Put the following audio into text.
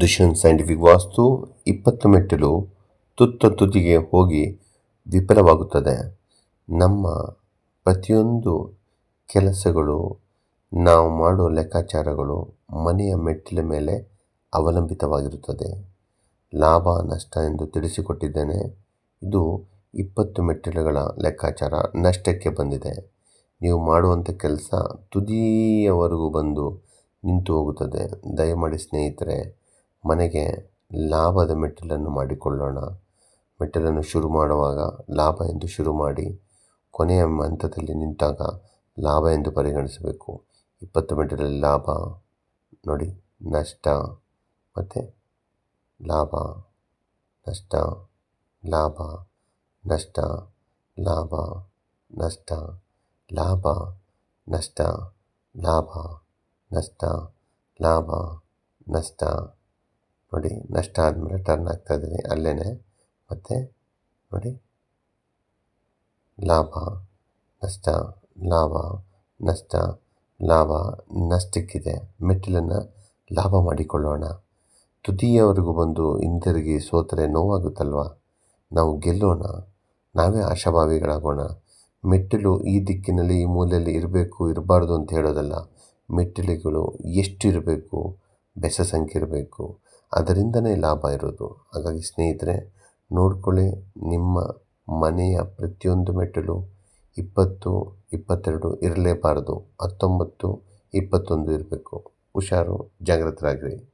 Dushyant scientific ವಾಸ್ತು ಇಪ್ಪತ್ತು ಮೆಟ್ಟಿಲು ತುತ್ತ ತುದಿಗೆ ಹೋಗಿ ವಿಫಲವಾಗುತ್ತದೆ. ನಮ್ಮ ಪ್ರತಿಯೊಂದು ಕೆಲಸಗಳು, ನಾವು ಮಾಡುವ ಲೆಕ್ಕಾಚಾರಗಳು ಮನೆಯ ಮೆಟ್ಟಿಲ ಮೇಲೆ ಅವಲಂಬಿತವಾಗಿರುತ್ತದೆ. ಲಾಭ, ನಷ್ಟ ಎಂದು ತಿಳಿಸಿಕೊಟ್ಟಿದ್ದೇನೆ. ಇದು ಇಪ್ಪತ್ತು ಮೆಟ್ಟಿಲುಗಳ ಲೆಕ್ಕಾಚಾರ ನಷ್ಟಕ್ಕೆ ಬಂದಿದೆ. ನೀವು ಮಾಡುವಂಥ ಕೆಲಸ ತುದಿಯವರೆಗೂ ಬಂದು ನಿಂತು ಹೋಗುತ್ತದೆ. ದಯಮಾಡಿ ಸ್ನೇಹಿತರೆ ಮನೆಗೆ ಲಾಭದ ಮೆಟ್ಟಿಲನ್ನು ಮಾಡಿಕೊಳ್ಳೋಣ. ಮೆಟ್ಟಿಲನ್ನು ಶುರು ಮಾಡುವಾಗ ಲಾಭ ಎಂದು ಶುರು ಮಾಡಿ, ಕೊನೆಯ ಹಂತದಲ್ಲಿ ನಿಂತಾಗ ಲಾಭ ಎಂದು ಪರಿಗಣಿಸಬೇಕು. ಇಪ್ಪತ್ತು ಮೆಟ್ಟಿಲಲ್ಲಿ ಲಾಭ, ನೋಡಿ, ನಷ್ಟ, ಮತ್ತು ಲಾಭ, ನಷ್ಟ ಲಾಭ ನಷ್ಟ ಲಾಭ ನಷ್ಟ ಲಾಭ ನಷ್ಟ ಲಾಭ ನಷ್ಟ ಲಾಭ, ನಷ್ಟ. ನೋಡಿ, ನಷ್ಟ ಆದಮೇಲೆ ಟರ್ನ್ ಆಗ್ತಾ ಇದ್ದೀನಿ ಅಲ್ಲೇ ಮತ್ತು ನೋಡಿ, ಲಾಭ, ನಷ್ಟ ಲಾಭ ನಷ್ಟ, ಲಾಭ, ನಷ್ಟಕ್ಕಿದೆ. ಮೆಟ್ಟಿಲನ್ನು ಲಾಭ ಮಾಡಿಕೊಳ್ಳೋಣ. ತುದಿಯವರೆಗೂ ಬಂದು ಹಿಂತಿರುಗಿ ಸೋತರೆ ನೋವಾಗುತ್ತಲ್ವ? ನಾವು ಗೆಲ್ಲೋಣ. ನಾವೇ ಆಶಾಭಾವಿಗಳಾಗೋಣ. ಮೆಟ್ಟಿಲು ಈ ದಿಕ್ಕಿನಲ್ಲಿ ಈ ಮೂಲೆಯಲ್ಲಿ ಇರಬೇಕು, ಇರಬಾರ್ದು ಅಂತ ಹೇಳೋದಲ್ಲ. ಮೆಟ್ಟಿಲುಗಳು ಎಷ್ಟು ಇರಬೇಕು? ಬೆಸ ಸಂಖ್ಯೆ ಇರಬೇಕು. ಅದರಿಂದನೇ ಲಾಭ ಇರೋದು. ಹಾಗಾಗಿ ಸ್ನೇಹಿತರೆ, ನೋಡ್ಕೊಳ್ಳಿ, ನಿಮ್ಮ ಮನೆಯ ಪ್ರತಿಯೊಂದು ಮೆಟ್ಟಿಲು ಇಪ್ಪತ್ತು, ಇಪ್ಪತ್ತೆರಡು ಇರಲೇಬಾರದು. ಹತ್ತೊಂಬತ್ತು, ಇಪ್ಪತ್ತೊಂದು ಇರಬೇಕು. ಹುಷಾರು, ಜಾಗ್ರತರಾಗಿರಿ.